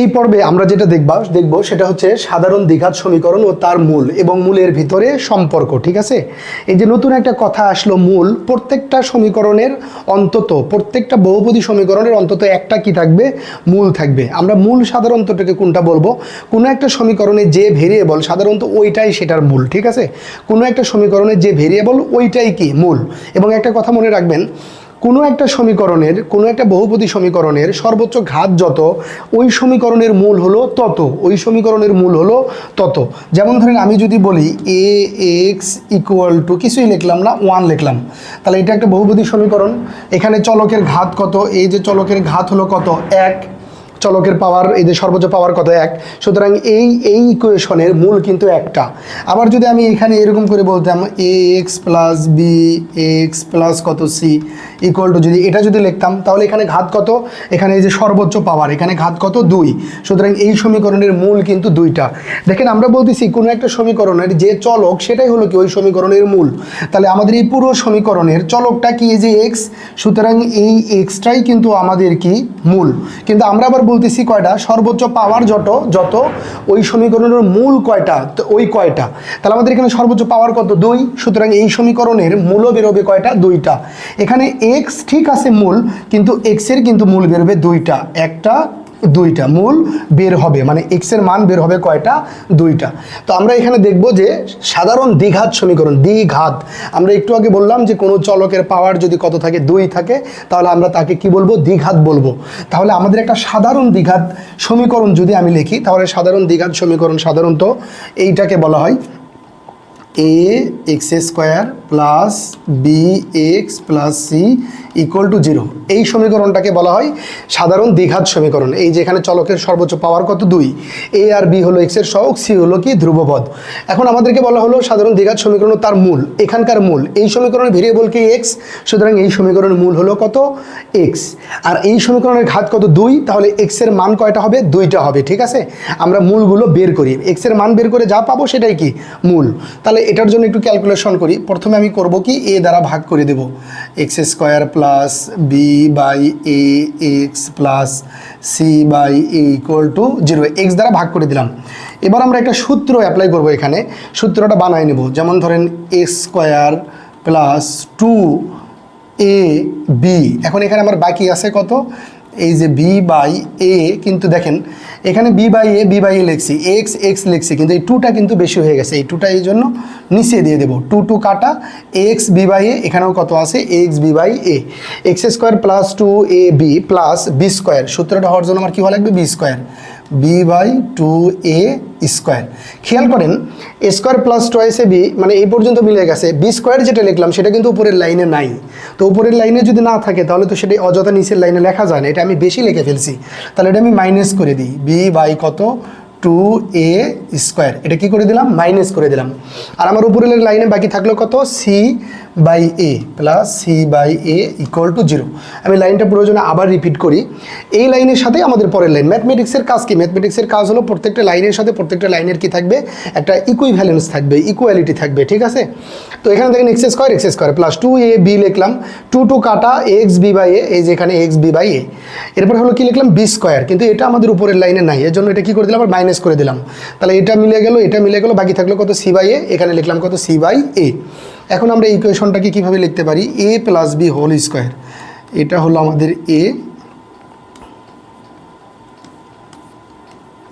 এই পর্বে আমরা যেটা দেখবা, দেখব সেটা হচ্ছে সাধারণ দ্বিঘাত সমীকরণ ও তার মূল এবং মূলের ভিতরে সম্পর্ক, ঠিক আছে? এই যে নতুন একটা কথা আসলো, মূল, প্রত্যেকটা সমীকরণের অন্তত, প্রত্যেকটা বহুপদী সমীকরণের অন্তত একটা কি থাকবে? মূল থাকবে। আমরা মূল সাধারণতটাকে কোনটা বলব? কোনো একটা সমীকরণে যে ভেরিয়েবল, সাধারণত ওইটাই সেটার মূল, ঠিক আছে? কোনো একটা সমীকরণের যে ভেরিয়েবল, ওইটাই কি? মূল। এবং একটা কথা মনে রাখবেন কোনো একটা সমীকরণের, কোনো একটা বহুপদী সমীকরণের সর্বোচ্চ ঘাত যত, ওই সমীকরণের মূল হলো তত, ওই সমীকরণের মূল হলো তত। যেমন ধরেন আমি যদি বলি এ, এক্স ইকুয়াল টু, কিছুই লিখলাম না, ওয়ান লিখলাম। তাহলে এটা একটা বহুপদী সমীকরণ। এখানে চলকের ঘাত কত, এই যে চলকের ঘাত হলো কত, এক। চলকের পাওয়ার যে সর্বোচ্চ পাওয়ার কত? এক। সুতরাং এই এই ইকুয়েশনের মূল কিন্তু একটা। আবার যদি আমি এখানে এরকম করে বলতাম a x plus b x plus কত সি ইকুয়াল টু যদি এটা যদি লিখতাম, তাহলে এখানে ঘাত কত? এখানে এই যে সর্বোচ্চ পাওয়ার এখানে ঘাত কত? দুই। সুতরাং এই সমীকরণের মূল কিন্তু দুইটা। দেখেন, আমরা বলতেছি কোনো একটা সমীকরণের যে চলক, সেটাই হলো কি ওই সমীকরণের মূল। তাহলে আমাদের এই পুরো সমীকরণের চলকটা কি এই যে এক্স সুতরাং এই এক্সটাই কিন্তু আমাদের কি? মূল। কিন্তু আমরা আবার বলতেছি কয়টা? সর্বোচ্চ পাওয়ার যত যত, ওই সমীকরণের মূল কয়টা? তো ওই কয়টা? তাহলে আমাদের এখানে সর্বোচ্চ পাওয়ার কত? দুই। সুতরাং এই সমীকরণের মূলও বেরোবে কয়টা? দুইটা। এখানে এক্স ঠিক আছে মূল, কিন্তু এক্সের কিন্তু মূল বেরোবে দুইটা। একটা দুইটা মূল বের হবে মানে এক্সের মান বের হবে কয়টা? দুইটা। তো আমরা এখানে দেখব যে সাধারণ দ্বিঘাত সমীকরণ, দ্বিঘাত। আমরা একটু আগে বললাম যে কোনো চলকের পাওয়ার যদি কত থাকে? দুই থাকে, তাহলে আমরা তাকে কি বলব? দ্বিঘাত বলব। তাহলে আমাদের একটা সাধারণ দ্বিঘাত সমীকরণ যদি আমি লিখি, তাহলে সাধারণ দ্বিঘাত সমীকরণ সাধারণত এইটাকে বলা হয় a x square plus b x plus c equal to zero এই সমীকরণটাকে বলা হয় সাধারণ দ্বিঘাত সমীকরণ। এই যে এখানে চলকের সর্বোচ্চ পাওয়ার কত? দুই। এ আর বি হলো এক্সের সহগ সি হলো কি? ধ্রুবপদ। এখন আমাদেরকে বলা হলো সাধারণ দ্বিঘাত সমীকরণ তার মূল, এখানকার মূল। এই সমীকরণের ভেরিয়েবল কি এক্স সুতরাং এই সমীকরণের মূল হলো কত? এক্স আর এই সমীকরণের ঘাত কত? দুই। তাহলে এক্সের মান কয়টা হবে? দুইটা হবে, ঠিক আছে? আমরা মূলগুলো বের করি। এক্সের মান বের করে যা পাবো সেটাই কি? মূল। তাহলে এটার জন্য একটু ক্যালকুলেশন করি। প্রথমে আমি করব কি এ দ্বারা ভাগ করে দেব। X square plus b by a x plus c by a equal to zero x দ্বারা ভাগ করে দিলাম। এবার আমরা একটা সূত্র অ্যাপ্লাই করব এখানে। সূত্রটা বানায় নেব। যেমন ধরেন a square plus two a b এখন এখানে আমার বাকি আছে কত? এই যে বি বাই এ কিন্তু দেখেন, এখানে b by a b by a লিখছি এক্স এক্স লিখছি, কিন্তু এই টুটা কিন্তু বেশি হয়ে গেছে। এই টুটা এই জন্য নিচে দিয়ে দেবো। টু টু কাটা এক্স বি বাই এ এখানেও কত আছে? X b by a x square plus two a b plus b square সূত্রটা হওয়ার জন্য আমার কী হওয়া লাগবে? B square b by two a square খেয়াল করেন square plus twice a b মানে এই পর্যন্ত মিলে গেছে। বি স্কোয়ার যেটা লিখলাম, সেটা কিন্তু উপরের লাইনে নাই। তো উপরের লাইনে যদি না থাকে, তাহলে তো সেটা অযথা নিচের লাইনে লেখা যায় না। এটা আমি বেশি লিখে ফেলছি। তাহলে এটা আমি মাইনাস করে দিই। বি বাই কত? টু এ স্কোয়ার এটা কি করে দিলাম? মাইনাস করে দিলাম। আর আমার উপরের লাইনে বাকি থাকল কত? C by a plus c by a equal to zero আমি লাইনটা প্রয়োজনে আবার রিপিট করি। এই লাইনের সাথে আমাদের পরের লাইন ম্যাথমেটিক্সের কাজ কি? ম্যাথমেটিক্সের কাজ হলো প্রত্যেকটা লাইনের সাথে প্রত্যেকটা লাইনের কি থাকবে? একটা ইকুইভ্যালেন্স থাকবে ইকুয়ালিটি থাকবে, ঠিক আছে? তো এখানে দেখেন x square x square plus two a b লিখলাম। টু টু কাটা এক্স বি বাই এ এই যে এখানে এক্স বি বাই এ এরপর হলো কি লিখলাম? বি স্কোয়ার কিন্তু এটা আমাদের উপরের লাইনে নাই। এর জন্য এটা কি করে দিলাম? আবার মাইনাস করে দিলাম। তাহলে এটা মিলে গেল, এটা মিলে গেল, বাকি থাকল কত? সি বাই এ এখানে লিখলাম কত? সি বাই এ এখন আমরা ইকুয়েশনটাকে কীভাবে লিখতে পারি? A plus b whole square এটা হলো আমাদের এ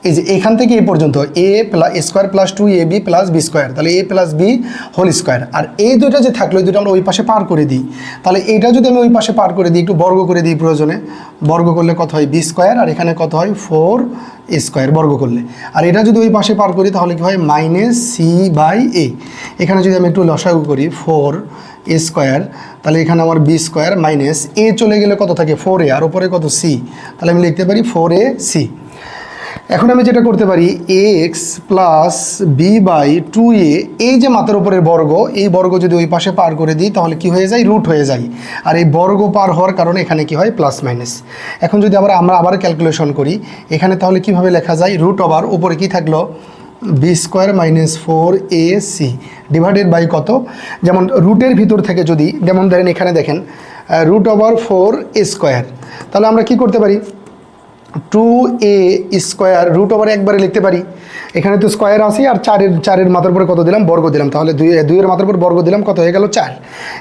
এই যে এখান থেকে এ পর্যন্ত, a plus square plus two, a b plus b square, তাহলে a plus b whole square. আর এই দুইটা যে থাকল, এই দুটো আমরা ওই পাশে পার করে দিই। তাহলে এটা যদি আমি ওই পাশে পার করে দিই, একটু বর্গ করে দিই প্রয়োজনে। বর্গ করলে কত হয়? বি স্কোয়ার, আর এখানে কত হয়? ফোর স্কোয়ার, বর্গ করলে। আর এটা যদি ওই পাশে পার করি, তাহলে কি হয়? Minus c by a. এখানে যদি আমি একটু লসাগু করি, ফোর এ স্কোয়ার, তাহলে এখানে আমার বি স্কোয়ার মাইনাস এ চলে গেলে কত থাকে? ফোর এ, আর ওপরে কত? সি। তাহলে আমি লিখতে পারি ফোর এ সি। এখন আমি যেটা করতে পারি a x plus b by two a এই যে মাথার উপরের বর্গ, এই বর্গ যদি ওই পাশে পার করে দিই, তাহলে কি হয়ে যায়? রুট হয়ে যায়। আর এই বর্গ পার হওয়ার কারণে এখানে কি হয়? প্লাস মাইনাস এখন যদি আবার আমরা আবার ক্যালকুলেশন করি, এখানে তাহলে কীভাবে লেখা যায়? রুট ওভার উপরে কি থাকল? B square minus four a c divided by কত? যেমন রুটের ভিতর থেকে যদি, যেমন ধরেন এখানে দেখেন root over four a square তাহলে আমরা কি করতে পারি? Two a square root over একবারে লিখতে পারি। এখানে তো স্কোয়ার আছে আর চারের চারের মাথার উপরে কত দিলাম? বর্গ দিলাম। তাহলে দুই, দুইয়ের মাথার উপর বর্গ দিলাম, কত হয়ে গেল চার।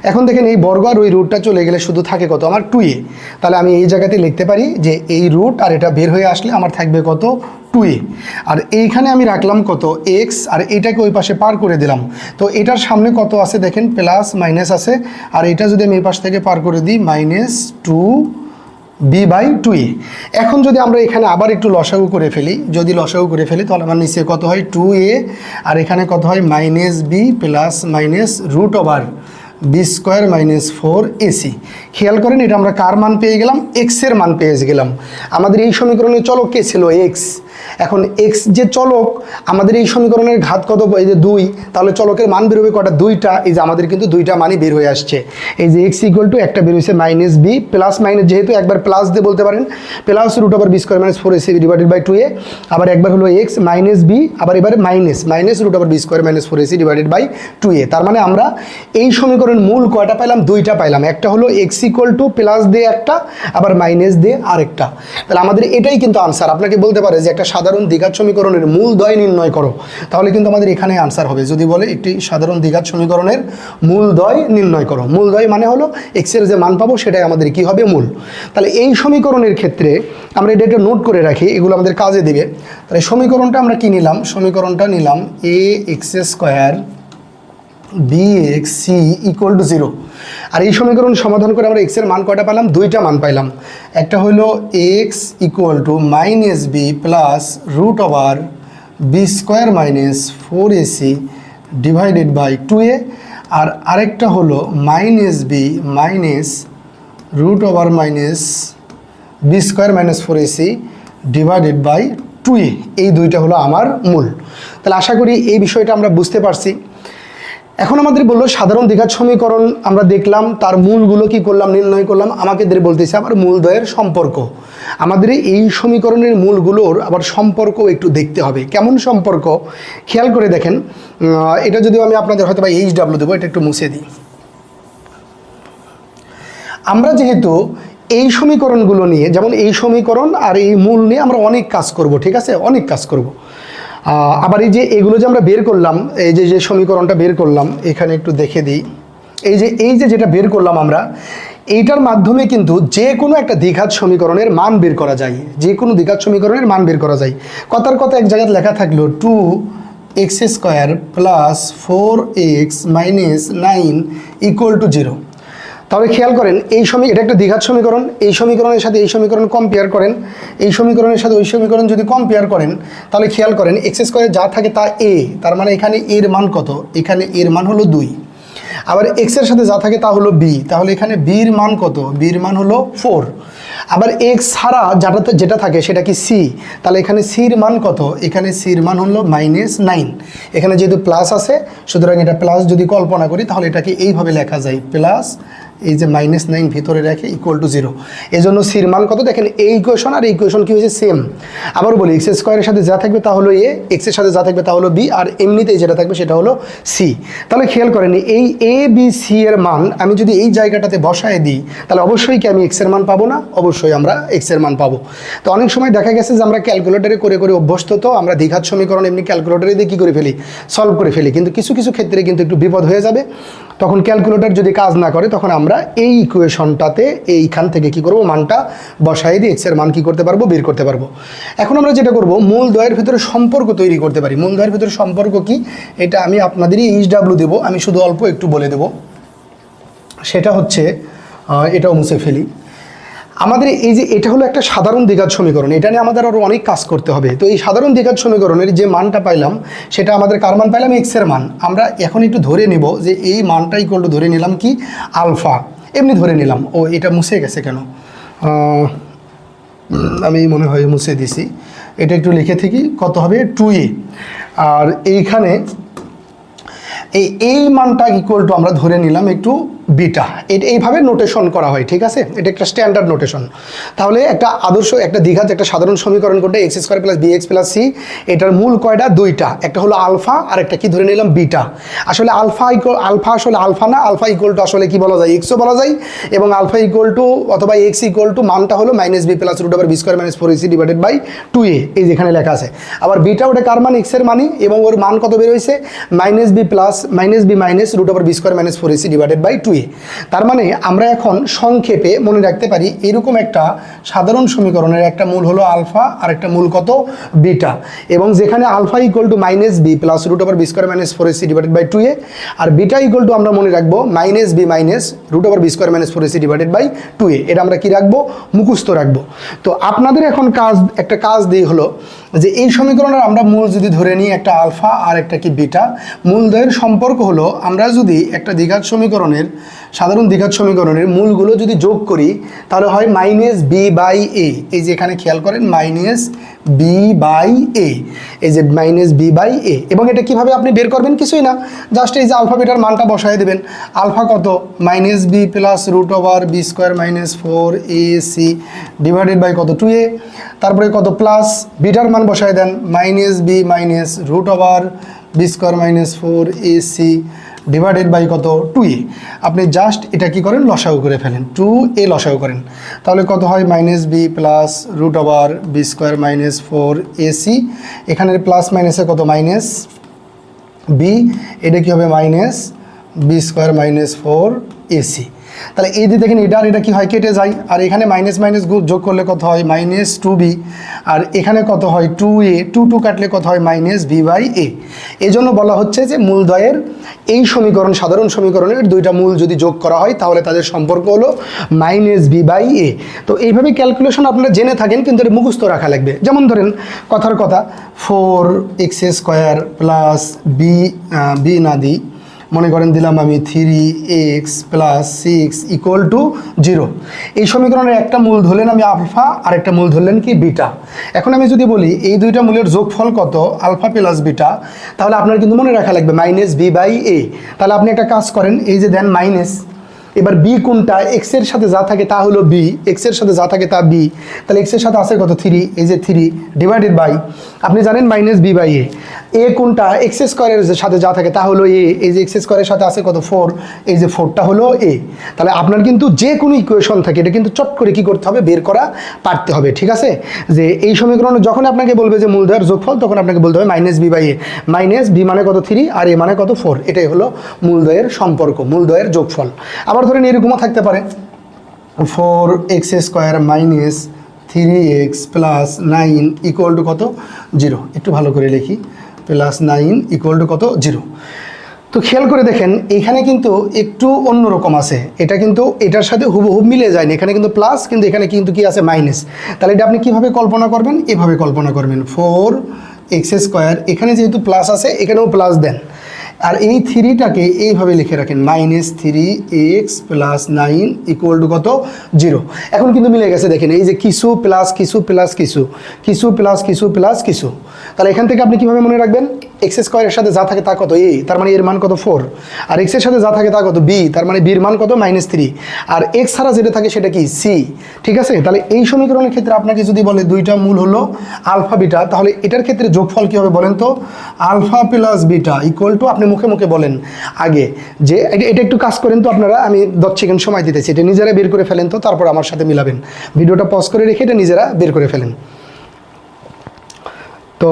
এখন দেখেন এই বর্গ আর ওই রুটটা চলে গেলে শুধু থাকে কত? আমার টু এ। তাহলে আমি এই জায়গাতে লিখতে পারি যে এই রুট আর এটা বের হয়ে আসলে আমার থাকবে কত? টু এ। আর এইখানে আমি রাখলাম কত? এক্স। আর এটাকে ওই পাশে পার করে দিলাম। তো এটার সামনে কত আছে দেখেন? প্লাস, মাইনাস আছে। আর এটা যদি আমি এই পাশ থেকে পার করে দিই, minus two b by two a এখন যদি আমরা এখানে আবার একটু লসাগু করে ফেলি, যদি লসাগু করে ফেলি, তাহলে আমার নিচে কত হয়? টু এ আর এখানে কত হয়? Minus b plus minus root over b square minus four ac খেয়াল করেন, এটা আমরা কার মান পেয়ে গেলাম? এক্সের মান পেয়ে গেলাম। আমাদের এই সমীকরণে চলক কে ছিল এক্স এখন এক্স যে চলক, আমাদের এই সমীকরণের ঘাত কত? এই যে দুই। তাহলে চলকের মান বেরোবে কটা? দুইটা। এই যে আমাদের কিন্তু দুইটা মানই বের হয়ে আসছে। এই যে এক্স ইকুয়াল টু একটা বের হয়েছে মাইনাস বি প্লাস মাইনাস যেহেতু একবার প্লাস দিয়ে বলতে পারেন plus root over b square minus four ac divided by two a আবার একবার হলো এক্স মাইনাস বি আবার এবারে minus minus root over b square minus four ac divided by two a তার মানে আমরা এই সমীকরণ মূল কয়টা পাইলাম? দুইটা পাইলাম। একটা হলো এক্স ইকুয়াল টু প্লাস দিয়ে একটা, আবার মাইনাস দিয়ে আরেকটা। তাহলে আমাদের এটাই কিন্তু আনসার আপনাকে বলতে পারে যে একটা সাধারণ দ্বিঘাত সমীকরণের মূল দয় নির্ণয় করো। তাহলে কিন্তু আমাদের এখানে আনসার হবে। যদি বলে একটি সাধারণ দ্বিঘাত সমীকরণের মূল দয় নির্ণয় করো। মূল দয় মানে হলো এক্সের যে মান পাবো, সেটাই আমাদের কি হবে? মূল। তাহলে এই সমীকরণের ক্ষেত্রে আমরা এটা একটা নোট করে রাখি। এগুলো আমাদের কাজে দিবে। তাহলে সমীকরণটা আমরা কি নিলাম? সমীকরণটা নিলাম a x square b x c equal to zero আর এই সমীকরণ সমাধান করে আমরা এক্সের মান কয়টা পেলাম দুইটা মান পাইলাম। একটা হলো x equal to minus b plus root over b square minus four ac divided by two a আর আরেকটা হলো minus b minus root over minus b square minus four ac divided by two a এই দুইটা হলো আমার মূল। তাহলে আশা করি এই বিষয়টা আমরা বুঝতে পারছি। এখন আমাদের বলল, সাধারণ দ্বিঘাত সমীকরণ আমরা দেখলাম, তার মূলগুলো কি করলাম, নির্ণয় করলাম, আমাকে বলতেছে আবার মূলদ্বয়ের সম্পর্ক। আমাদের এই সমীকরণের মূলগুলোর আবার সম্পর্ক একটু দেখতে হবে। কেমন সম্পর্ক? খেয়াল করে দেখেন এটা যদি আমি আপনাদের হয়তো বা এইচ ডাব্লিউ দেবো, এটা একটু মুছে দিই। আমরা যেহেতু এই সমীকরণগুলো নিয়ে, যেমন এই সমীকরণ আর এই মূল নিয়ে আমরা অনেক কাজ করব, ঠিক আছে? অনেক কাজ করব। আবার এই যে এগুলো যে আমরা বের করলাম, এই যে যে সমীকরণটা বের করলাম, এখানে একটু দেখে দিই। এই যে এই যে যেটা বের করলাম আমরা, এইটার মাধ্যমে কিন্তু যে কোনো একটা দ্বিঘাত সমীকরণের মান বের করা যায়। যে কোনো দ্বিঘাত সমীকরণের মান বের করা যায়। কথার কথা এক জায়গায় লেখা থাকল two x square plus four x minus nine equal to zero তাহলে খেয়াল করেন, এই সমী, এটা একটা দীঘার সমীকরণ, এই সমীকরণের সাথে এই সমীকরণ কম্পেয়ার করেন, এই সমীকরণের সাথে ওই সমীকরণ যদি কম্পেয়ার করেন, তাহলে খেয়াল করেন এক্স স্কোয়ারে যা থাকে তা এ তার মানে এখানে এর মান কত? এখানে এর মান হলো দুই। আবার এক্সের সাথে যা থাকে তা হলো বি তাহলে এখানে বির মান কত? বির মান হলো ফোর আবার এক্স ছাড়া যেটাতে, যেটা থাকে সেটা কি সি তাহলে এখানে সির মান কত? এখানে সির মান হলো মাইনাস নাইন এখানে যেহেতু প্লাস আছে, সুতরাং এটা প্লাস যদি কল্পনা করি, তাহলে এটাকে এইভাবে লেখা যায় প্লাস এই যে মাইনাস নাইন ভিতরে রেখে ইকুয়াল টু জিরো এই জন্য সির মান কত? দেখেন এই ইকুয়েশন আর ইকুয়েশন কি হয়েছে সেম আবার বলি এক্স স্কোয়ারের সাথে যা থাকবে তা হলো এ এক্সের সাথে যা থাকবে তা হলো বি আর এমনিতেই যেটা থাকবে সেটা হলো সি তাহলে খেয়াল করেন, এই এ বি সি এর মান আমি যদি এই জায়গাটাতে বসায় দিই, তাহলে অবশ্যই কি আমি এক্সের মান পাবো না? অবশ্যই আমরা এক্সের মান পাবো। তো অনেক সময় দেখা গেছে যে আমরা ক্যালকুলেটারে করে করে অভ্যস্ত তো, আমরা দ্বিঘাত সমীকরণ এমনি ক্যালকুলেটারে দিয়ে কী করে ফেলি? সলভ করে ফেলি। কিন্তু কিছু কিছু ক্ষেত্রে কিন্তু একটু বিপদ হয়ে যাবে। তখন ক্যালকুলেটর যদি কাজ না করে, তখন আমরা এই ইকুয়েশনটাতে এইখান থেকে কি করব? মানটা বসাই দিয়ে এক্সের মান কি করতে পারব? বের করতে পারব। এখন আমরা যেটা করব, মূল দয়ের ভিতরে সম্পর্ক তৈরি করতে পারি। মূল দয়ের ভিতরে সম্পর্ক কি? এটা আমি আপনাদেরই এইচ ডাব্লু দেবো। আমি শুধু অল্প একটু বলে দেব। সেটা হচ্ছে এটাও মুছে ফেলি। আমাদের এই যে এটা হলো একটা সাধারণ দ্বিঘাত সমীকরণ, এটা নিয়ে আমাদের আরও অনেক কাজ করতে হবে। তো এই সাধারণ দ্বিঘাত সমীকরণের যে মানটা পাইলাম, সেটা আমাদের কার মান পাইলাম? এক্সের মান। আমরা এখন একটু ধরে নেব যে এই মানটা ইকুয়াল টু ধরে নিলাম কি? আলফা। এমনি ধরে নিলাম। ও, এটা মুছে গেছে কেন? আমি মনে হয় মুছে দিছি। এটা একটু লিখে থাকি কত হবে? টু এ আর এইখানে এই এই মানটা ইকুয়াল টু আমরা ধরে নিলাম একটু বিটা এটা এইভাবে নোটেশন করা হয়, ঠিক আছে? এটা একটা স্ট্যান্ডার্ড নোটেশন তাহলে একটা আদর্শ, একটা দীঘাত একটা সাধারণ সমীকরণ করতে x square plus b x plus c এটার মূল কয়টা? দুইটা। একটা হলো আলফা, আর একটা কি ধরে নিলাম? বিটা আসলে আলফা ইকুয়াল আলফা আসলে আলফা না, আলফা ইকুয়াল টু আসলে কি বলা যায়? এক্সও বলা যায়, এবং আলফা ইকুয়াল টু অথবা এক্স ইকুয়াল টু মানটা হলো minus b plus root over b square minus four ac divided by two a এই যেখানে লেখা আছে। আবার বিটা ওটা কার মান? এক্সের মানি এবং ওর মান কত বের হয়েছে? Minus b plus minus b minus root over b square minus four ac divided by two a তার মানে আমরা এখন সংক্ষেপে মনে রাখতে পারি এরকম একটা সাধারণ সমীকরণের একটা মূল হলো আলফা আর একটা মূল কত? বিটা। এবং যেখানে alpha equal to minus b plus root over b square minus four ac divided by two a R beta equal to আমরা মনে রাখব minus b minus root over b square minus four ac divided by two a এটা আমরা কি রাখব? মুখস্থ রাখব। তো আপনাদের এখন কাজ, একটা কাজ দিয়ে হলো যে এই সমীকরণের আমরা মূল যদি ধরে নিই একটা আলফা আর একটা কি বিটা মূলদ্বয়ের সম্পর্ক হলো আমরা যদি একটা দ্বিঘাত সমীকরণের সাধারণ দ্বিঘাত সমীকরণের মূলগুলো যদি যোগ করি, তাহলে হয় মাইনাস বি বাই এ এই যে এখানে খেয়াল করেন মাইনাস বি বাই এ এই যে মাইনাস বি বাই এ এবং এটা কীভাবে আপনি বের করবেন? কিছুই না। জাস্ট এই যে আলফা বিটার মানটা বসায় দেবেন। আলফা কত? Minus b plus root over b square minus four a c divided by কত? টু এ তারপরে কত? প্লাস বিটার মান বসায় দেন। Minus b minus root over b square minus four a c divided by কত? টু এ আপনি জাস্ট এটা কি করেন? লসাগু করে ফেলেন। টু এ লসাগু করেন। তাহলে কত হয়? Minus b plus root over b square minus four ac এখানের প্লাস মাইনাসে কত? মাইনাস বি এটা কী হবে? Minus b square minus four ac তাহলে এই যে দেখেন, এটা আর এটা কি হয়? কেটে যায়। আর এখানে মাইনাস মাইনাস যোগ করলে কত হয়? মাইনাস টু বি আর এখানে কত হয়? টু এ টু টু কাটলে কত হয়? মাইনাস বি বাই এ এই জন্য বলা হচ্ছে যে মূলদ্বয়ের এই সমীকরণ, সাধারণ সমীকরণের দুইটা মূল যদি যোগ করা হয়, তাহলে তাদের সম্পর্ক হলো মাইনাস বি বাই এ তো এইভাবে ক্যালকুলেশন আপনারা জেনে থাকেন, কিন্তু এটা মুখস্থ রাখা লাগবে। যেমন ধরেন, কথার কথা four x square plus b b না দিই মনে করেন দিলাম আমি three x plus six equal to zero এই সমীকরণের একটা মূল ধরলেন আমি আলফা আর একটা মূল ধরলেন কি বিটা এখন আমি যদি বলি এই দুইটা মূলের যোগফল কত? আলফা প্লাস বিটা তাহলে আপনার কিন্তু মনে রাখা লাগবে মাইনাস বি বাই এ তাহলে আপনি একটা কাজ করেন, এই যে দেন মাইনাস এবার বি কোনটা? এক্সের সাথে যা থাকে তা হলো বি এক্সের সাথে যা থাকে তা বি তাহলে এক্সের সাথে আছে কত? থ্রি এই যে থ্রি ডিভাইডেড বাই আপনি জানেন minus b by a a কোনটা? এক্স স্কোয়ারের সাথে যা থাকে তা হলো এ এই যে এক্স স্কোয়ারের সাথে আছে কত? ফোর এই যে ফোরটা হলো এ তাহলে আপনার কিন্তু যে কোনো ইকুয়েশন থাকে, এটা কিন্তু চট করে কি করতে হবে? বের করা পারতে হবে, ঠিক আছে? যে এই সমীকরণ যখন আপনাকে বলবে যে মূলধর যোগফল, তখন আপনাকে বলতে হবে minus b by a minus b মানে কত? থ্রি আর এ মানে কত? ফোর এটাই হলো মূলদয়ের সম্পর্ক মূলদয়ের যোগফল। আবার ধরেন এরকমও থাকতে পারে। Four x square minus three x plus nine equal to কত? জিরো একটু ভালো করে লিখি। প্লাস নাইন ইকুয়াল টু কত? জিরো তো খেয়াল করে দেখেন, এখানে কিন্তু একটু অন্যরকম আছে। এটা কিন্তু এটার সাথে হুবহুব মিলে যায়নি এখানে কিন্তু প্লাস কিন্তু এখানে কিন্তু কি আছে? মাইনাস তাহলে এটা আপনি কীভাবে কল্পনা করবেন? এভাবে কল্পনা করবেন। ফোর এক্স স্কোয়ার এখানে যেহেতু প্লাস আছে, এখানেও প্লাস দেন। আর এই থ্রিটাকে এইভাবে লিখে রাখেন minus three x plus nine equal to কত? জিরো এখন কিন্তু মিলে গেছে, দেখেন, এই যে কিছু প্লাস কিছু প্লাস কিছু কিছু প্লাস কিছু প্লাস কিছু। তাহলে এখান থেকে আপনি কীভাবে মনে রাখবেন? এক্স স্কোয়ারের সাথে যা থাকে তা কত? এ তার মানে এর মান কত? ফোর আর এক্সের সাথে যা থাকে তা কত? বি তার মানে বির মান কত? মাইনাস থ্রি আর এক্স ছাড়া যেটা থাকে সেটা কি? সি ঠিক আছে? তাহলে এই সমীকরণের ক্ষেত্রে আপনাকে যদি বলে দুইটা মূল হলো আলফা, বিটা, তাহলে এটার ক্ষেত্রে যোগফল কী হবে বলেন তো? Alpha plus beta equal to আপনি মুখে মুখে বলেন আগে যে এটা একটু কাজ করেন তো আপনারা। আমি দশ সেকেন্ড সময় দিতেছি। এটা নিজেরা বের করে ফেলেন তো, তারপর আমার সাথে মিলাবেন। ভিডিওটা পজ করে রেখে এটা নিজেরা বের করে ফেলেন। তো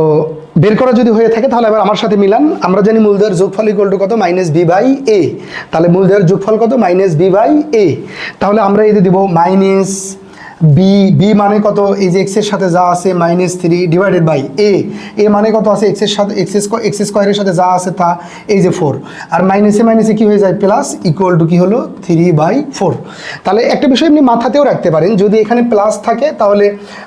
বের করা যদি হয়ে থাকে, তাহলে আবার আমার সাথে মিলান। আমরা জানি মূলধার যোগফল ইকুয়াল টু কত? মাইনাস বি বাই এ তাহলে মূলধার যোগফল কত? মাইনাস বি বাই এ তাহলে আমরা দেবো দিব মাইনাস বি বি মানে কত? এই যে এক্সের সাথে যা আছে minus three divided by a a মানে কত আছে? এক্সের সাথে এক্স এক্স স্কোয়ারের সাথে যা আছে তা এই যে ফোর আর মাইনাসে মাইনাসে কী হয়ে যায়? প্লাস ইকুয়াল টু কী হলো? থ্রি বাই ফোর তাহলে একটা বিষয় আপনি মাথাতেও রাখতে পারেন, যদি এখানে প্লাস থাকে, তাহলে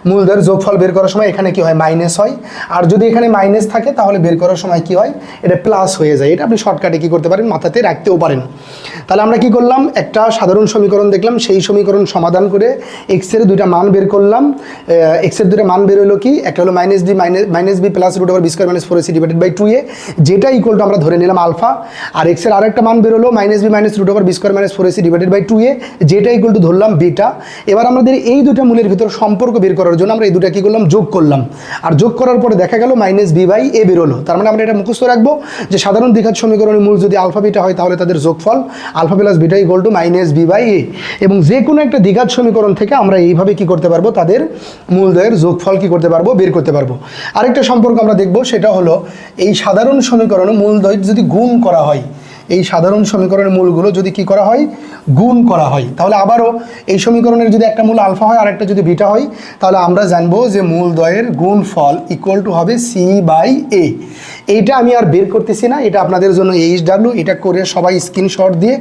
মূলধর যোগফল বের করার সময় এখানে কি হয়? মাইনাস হয়। আর যদি এখানে মাইনাস থাকে, তাহলে বের করার সময় কি হয়? এটা প্লাস হয়ে যায়। এটা আপনি শর্টকাটে কী করতে পারেন? মাথাতে রাখতেও পারেন। তাহলে আমরা কি করলাম? একটা সাধারণ সমীকরণ দেখলাম। সেই সমীকরণ সমাধান করে এক্সের দুইটা মান বের করলাম। এক্সের দুটা মান বের হলো কি? একটা হলো minus b minus b plus root over b square minus four ac divided by two a যেটা ইকুয়াল টু আমরা ধরে নিলাম আলফা আর এক্সের আর একটা মান বের হলো minus b minus root over b square minus four ac divided by two a যেটা ইকুয়াল টু ধরলাম বিটা এবার আমাদের এই দুটা মূলের ভিতর সম্পর্ক বের করার জন্য আমরা এই দুটা কি করলাম? যোগ করলাম। আর যোগ করার পরে দেখা গেল মাইনাস বি বাই এ বেরোলো তার মানে আমরা এটা মুখস্থ রাখব যে সাধারণ দ্বিঘাত সমীকরণের মূল যদি আলফা বিটা হয় তাহলে তাদের যোগফল alpha plus beta equal to minus b by a এবং যে কোনো একটা দ্বিঘাত সমীকরণ থেকে আমরা এইভাবে কি করতে পারব, তাদের মূলদয়ের যোগফল কি করতে পারব, বের করতে পারব। আরেকটা সম্পর্ক আমরা দেখব, সেটা হলো এই সাধারণ সমীকরণ মূলদয় যদি গুণ করা হয় এই সাধারণ সমীকরণের মূলগুলো যদি কি করা হয়? গুণ করা হয়। তাহলে আবারও এই সমীকরণের যদি একটা মূল আলফা হয় আর একটা যদি বিটা হয়, তাহলে আমরা জানব যে মূলদ্বয়ের গুণ ফল ইকুয়াল টু হবে সি বাই এ এইটা আমি আর বের করতেছি না, এটা আপনাদের জন্য এইচ ডাব্লিউ এটা করে সবাই স্ক্রিনশট দিয়ে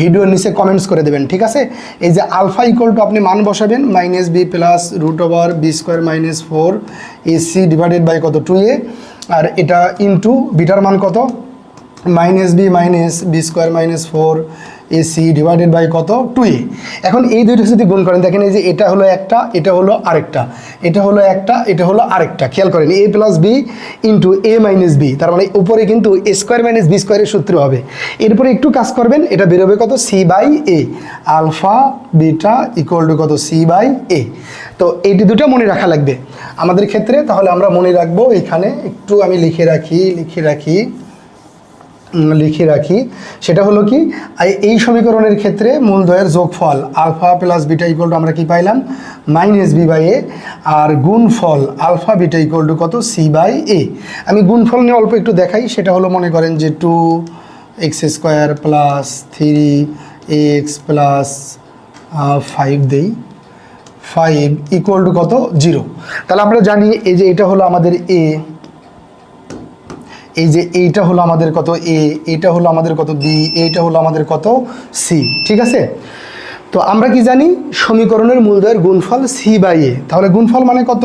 ভিডিওর নিচে কমেন্টস করে দেবেন, ঠিক আছে? এই যে আলফা ইকুয়াল টু আপনি মান বসাবেন minus b plus root over b square minus four a c divided by কত? টু এ আর এটা ইন্টু বিটার মান কত? Minus b minus b square minus four ac divided by কত? Two a. এখন এই দুইটা যদি গুণ করেন, দেখেন এই যে এটা হলো একটা, এটা হলো আরেকটা। এটা হলো একটা, এটা হলো আরেকটা। খেয়াল করেন, a plus b into a minus b. তার মানে উপরে কিন্তু এ স্কোয়ার মাইনাস বি স্কোয়ারের সূত্র হবে। এরপরে একটু কাজ করবেন, এটা বেরোবে কত? C by a. Alpha beta equal to কত? C by a. তো এইটি দুটো মনে রাখা লাগবে। আমাদের ক্ষেত্রে তাহলে আমরা মনে রাখব, এখানে একটু আমি লিখে রাখি লিখে রাখি। লিখে রাখি। সেটা হলো কি, এই- সমীকরণের ক্ষেত্রে মূলদয়ের যোগফল alpha plus beta equal to আমরা কি পাইলাম? Minus b by a. আর গুণফল আলফা বিটা ইকুয়াল কত? C by a. আমি গুণফল নিয়ে অল্প একটু দেখাই। সেটা হলো মনে করেন যে two x square plus three x plus five দেই। ফাইভ ইকুয়াল টু কত? জিরো। তাহলে আমরা জানি এই যে এটা হলো আমাদের এ। এই যে এইটা হলো আমাদের কত এ, এইটা হলো আমাদের কত বি, এইটা হলো আমাদের কত সি, ঠিক আছে? তো আমরা কি জানি সমীকরণের মূলদয়ের গুণফল সি বাই এ। তাহলে গুণফল মানে কত?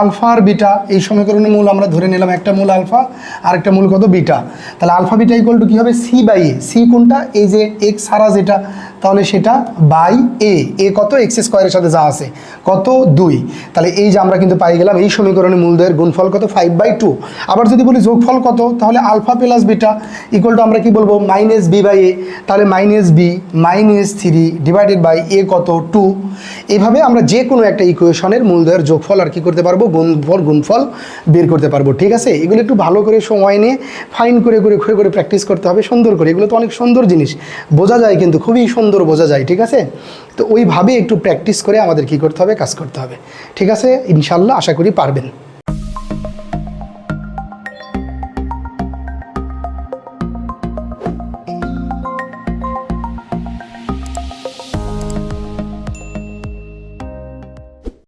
আলফা আর বিটা, এই সমীকরণের মূল আমরা ধরে নিলাম একটা মূল আলফা, আর একটা মূল কত বিটা। তাহলে আলফা বিটা ইকুয়াল টু কী হবে? C by A. সি কোনটা? এই যে এক্স সারা যেটা তাহলে সেটা বাই এ এ কত? এক্স স্কোয়ারের সাথে যা আছে, কত? দুই। তাহলে এই যে আমরা কিন্তু পাই গেলাম, এই সমীকরণে মূলদয়ের গুণফল কত? ফাইভ বাই টু আবার যদি বলি যোগফল কত? তাহলে alpha plus beta equal to আমরা কি বলব? মাইনাস বি বাই এ তাহলে minus b minus three divided by a কত? টু এভাবে আমরা যে কোনো একটা ইকুয়েশনের মূলদয়ের যোগফল আর কি করতে পারব? গুণফল গুণফল বের করতে পারব। ঠিক আছে? এগুলো একটু ভালো করে সময় নিয়ে ফাইন করে করে করে করে প্র্যাকটিস করতে হবে। সুন্দর করে। এগুলো তো অনেক সুন্দর জিনিস। বোঝা যায় কিন্তু, খুবই সুন্দর বোঝা যায়, ঠিক আছে? তো ওইভাবে একটু প্র্যাকটিস করে আমাদের কি করতে হবে? কাজ করতে হবে। ঠিক আছে? ইনশাল্লাহ আশা করি পারবেন।